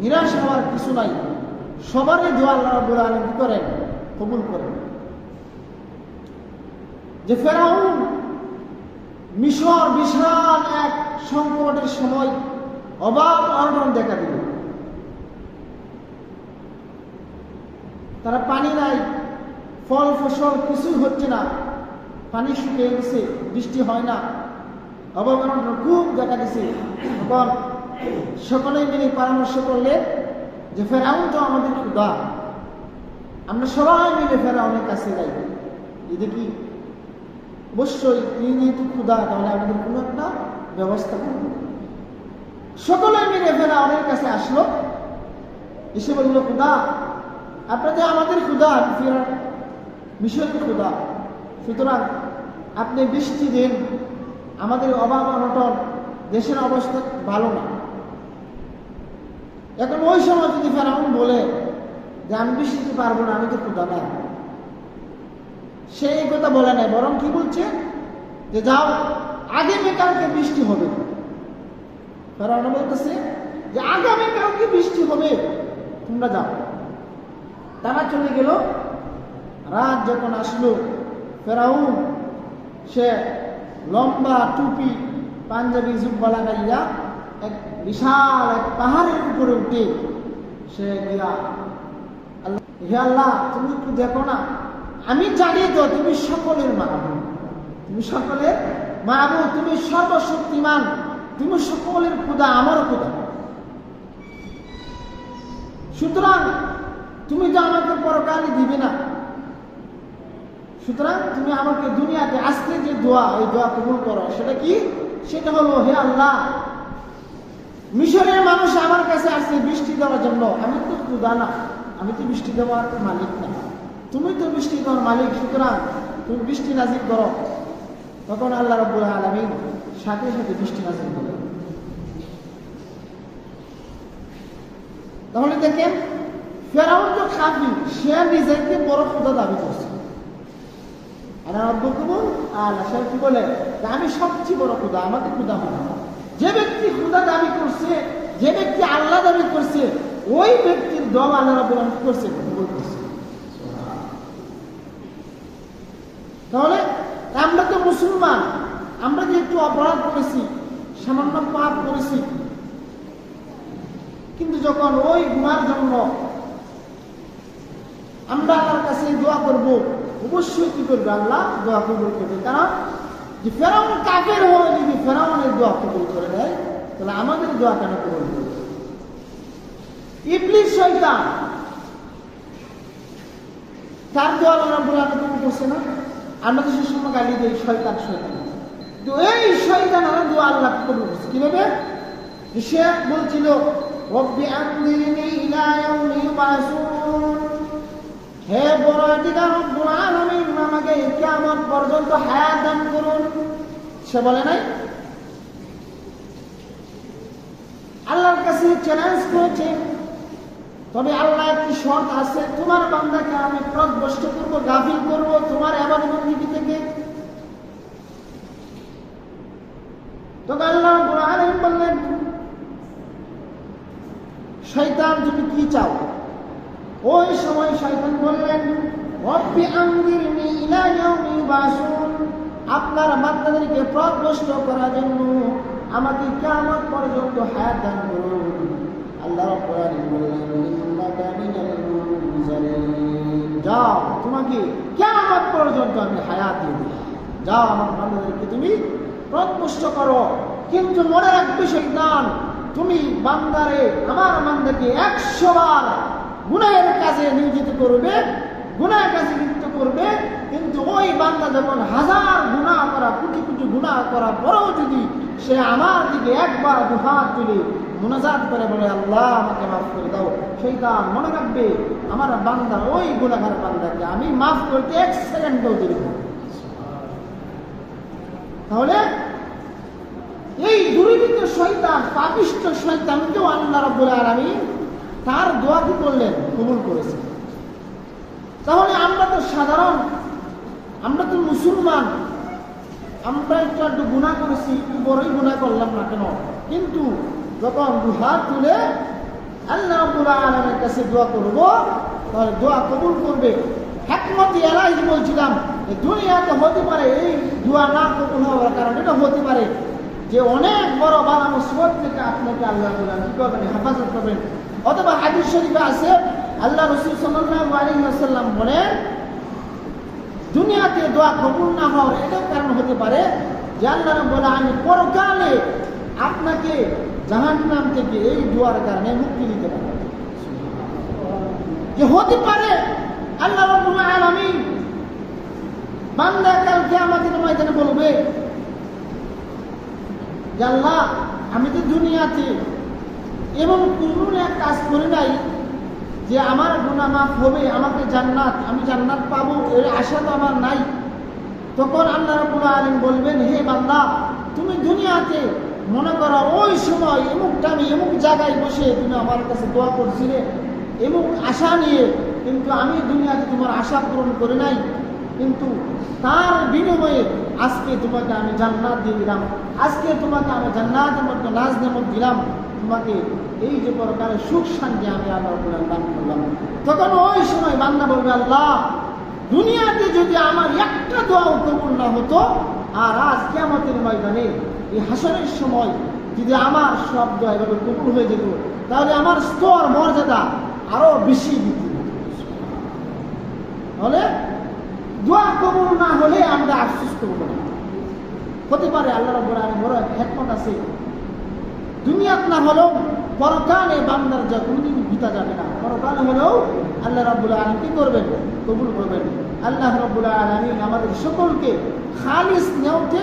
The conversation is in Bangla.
নিরাশ হওয়ার কিছু নাই। সবারই দোয়া আল্লাহ আলামিন কি করেন? কবুল করেন। যে ফেরাউন, মিশর বিশাল এক সংকটের সময় অভাব অনটন দেখা দিল। তারা পানি নাই, ফল ফসল কিছুই হচ্ছে না। পানি শুকিয়ে গেছে, বৃষ্টি হয় না। অভাব খুব দেখা দিছে। তখন সকলেই মিলে পরামর্শ করলে যে ফেরাউন তো আমাদের ক্ষুদা আমরা সবাই মিলে ফেরাউনের কাছে যাই। যদি কি? অবশ্যই তিনি যেহেতু ক্ষুদা তাহলে আমাদের কোনো একটা ব্যবস্থা করব সকলে মিলে ফেরাউনের কাছে আসলো। এসে বলল ক্ষুদা আপনাদের আমাদের ক্ষুদা মিশরের ক্ষুদা সুতরাং আপনি বৃষ্টি দিন। আমাদের অভাব অনটন, দেশের অবস্থা ভালো না। এখন ওই সময় যদি ফেরাউন বলে যে আমি বৃষ্টি দিতে পারব না, আমি তো ক্ষুদা না সে এই কথা বলে নাই, বরং কি বলছে? যে যাও আগামীকালকে বৃষ্টি হবে। ফেরাউন বলতেছে যে আগামীকালকে বৃষ্টি হবে, তোমরা যাও। তারা চলে গেল। রাত যখন আসলো, ফেরাউন, সে লম্বা টুপি পাঞ্জাবি জুব্বা লাগাইয়া এক বিশাল এক পাহাড়ের উপরে উঠে সে গিয়া হে আল্লাহ, তুমি একটু দেখো না। আমি জানি তো তুমি সকলের মাহবুব। তুমি সকলের মাহবুব, তুমি সর্বশক্তিমান। তুমি সকলের খুদা আমারও খুদা। সুতরাং তুমি তো আমাকে পরকালে দিবে না। সুতরাং তুমি আমাকে দুনিয়াতে আজকে যে দোয়া, এই দোয়া কবুল করো, সেটা কি? সেটা হলো, হে আল্লাহ মিশরের মানুষ আমার কাছে আসছে বৃষ্টি দেওয়ার জন্য। আমি তো খুদা না। আমি তো বৃষ্টি দেওয়ার মালিক না। তুমি তো বৃষ্টি দেওয়ার মালিক, সুতরাং তুমি বৃষ্টি নাজির করো। তখন আল্লাহ রব্বুল আলমিন সাথে সাথে বৃষ্টি নাজির করো তাহলে দেখেন, ফেরাউন তো খাবি, সে নিজেকে বড় খুদা দাবি করছে। আর রব্বুল কবুল আল্লাহ সে কি বলে? আমি সবচেয়ে বড় খুদা আমাকে খুদা মানে না। যে ব্যক্তি খুদা দাবি করছে, যে ব্যক্তি আল্লাহ দাবি করছে, ওই ব্যক্তির দম আল্লাহ আলামিন করছে তাহলে আমরা তো মুসলমান, আমরা যে একটু অপরাধ করেছি, সামান্য পাপ করেছি, কিন্তু যখন ওই গুণার জন্য আমরা আল্লাহর কাছে দোয়া করব, অবশ্যই কি করবে আল্লাহ? দোয়া কবুল করবে। কারণ যে ফেরাউন কাকের হয়ে যদি ফেরাউনের দোয়া কবুল করে দেয় তাহলে আমাদের দোয়া কেন কবুল করবে? ইবলিস শয়তান, তার দোয়া আল্লাহ বলে আমি কবুল করছে না? আমরা তো সে সময় গালি দিই শয়তান শয়তান। তো এই শয়তান আমার দোয়া আল্লাহ কবুল করছে। কীভাবে? সে বলছিল, রব্বি আনদিরনি ইলা ইয়াউমি ইউবাসুন। হে আমাকে কিয়ামত পর্যন্ত হায়াত দান করুন। সে বলে নাই? আল্লাহর কাছে চ্যালেঞ্জ করেছে। তবে আল্লাহ একটি শর্ত আছে, তোমার বান্দাকে আমি প্রদবষ্ট করব গাফিল করব, তোমার এবার বন্দী থেকে। তবে আল্লাহ বললেন, শয়তান তুমি কি চাও? ওই সময় শয়তান বললেন, রব্বি আনদিরনি ইলা ইয়াউমি বাসুন আপনার বান্দাদেরকে প্রদবষ্ট করার জন্য আমাকে কিয়ামত পর্যন্ত হায়াত দান করুন। আল্লাহ রাব্বুল আলামিন বললেন ইন্নাকা মিনাল মুনজারিন। যাও, তোমাকে কিয়ামত পর্যন্ত আমি হায়াত দিলাম। যাও, আমার বান্দাদেরকে তুমি প্রদবষ্ট করো। কিন্তু মনে রাখবে শয়তান, তুমি বান্দারে, আমার বান্দাকে একশো বার গুনাহের কাজে নিয়োজিত করবে, গুনাহের কাজে লিপ্ত করবে, কিন্তু ওই বান্দা যখন হাজার গুণা করা, কোটি কোটি গুণা করা পরেও যদি সে আমার দিকে একবার দুহাত তুলে মোনাজাত করে বলে, আল্লাহ, আমাকে মাফ করে দাও। সেই সেইটা মনে রাখবে, আমার বান্দা ওই গুণাগার বান্দাকে আমি মাফ করতে এক সেকেন্ডও দেরি তাহলে এই দুর্বৃত্ত শয়তান, পাপিষ্ট শয়তানকেও আল্লাহ রাব্বুল আলামিন তার দোয়া কি করলেন? কবুল করেছেন তাহলে আমরা তো সাধারণ, আমরা তো মুসলমান। আমরা একটু একটু গুণা করেছি, একটু বড়ই গুণা করলাম না কেন? কিন্তু যখন দুহাত তুলে আল্লাহ আলামিনের কাছে দোয়া করব, তাহলে দোয়া কবুল করবে। হেকমতি এলাই বলছিলাম দুনিয়াতে হতে পারে এই দোয়া না কবুল হওয়ার কারণে এটা হতে পারে। যে অনেক বড় বালা মুসিবত থেকে আপনাকে আল্লাহ কি করবেন? হেফাজত করবেন। অথবা হাদিস শরীফে আছে, আল্লাহ রসুল ওয়াসাল্লাম বলেন, দুনিয়াতে দোয়া কবুল না হওয়ার এটাও কারণ হতে পারে যে আল্লাহ বলে আমি পরকালে আপনাকে জাহান্নাম থেকে এই দোয়ার কারণে মুক্তি দিতে পারি যে হতে পারে, আল্লাহ রাব্বুল আলামিন বান্দা কাল কিয়ামতের ময়দানে বলবে, যে আল্লাহ, আমি তো দুনিয়াতে এমন কোন এক কাজ করি নাই যে আমার গুনাহ মাফ হবে, আমাকে জান্নাত, আমি জান্নাত পাবো, এর আশা তো আমার নাই। তখন আল্লাহ রাব্বুল আলামিন বলবেন, হে বান্দা, তুমি দুনিয়াতে মনে করো ওই সময় এমুক টাইমে এমুক জায়গায় বসে তুমি আমার কাছে দোয়া করছিলে, এমুক আশা নিয়ে কিন্তু আমি দুনিয়াতে তোমার আশা পূরণ করে নাই। কিন্তু তার বিনিময়ে আজকে তোমাকে আমি জান্নাত দিয়ে দিলাম, আজকে তোমাকে আমি জান্নাতের মধ্যে নাজ নেমত দিলাম। তোমাকে এই যে প্রকারের সুখ শান্তি আমি আল্লাহ দান করলাম। তখন ওই সময় বান্দা বলবে, আল্লাহ, দুনিয়াতে যদি আমার একটা দোয়াও কবুল না হতো, আর আজ কেমতের ময়দানে এই হাসনের সময় যদি আমার সব দোয়া এভাবে কবুল হয়ে যেত, তাহলে আমার স্তর মর্যাদা আরও বেশি বৃদ্ধি তাহলে দোয়া কবুল না হলে আমরা আফসোস করব হতে পারে আল্লাহ রব্বুল আলামিন বড় হেকমত আছে দুনিয়াত না হলেও পরকালে বান্দার যা কোনোদিন ভিতা যাবে না। পরকালে হলেও আল্লাহ রাব্বুল আলম কি করবেন? কবুল করবেন। আল্লাহ রাব্বুল আলমিন আমাদের সকলকে খালিস নেওতে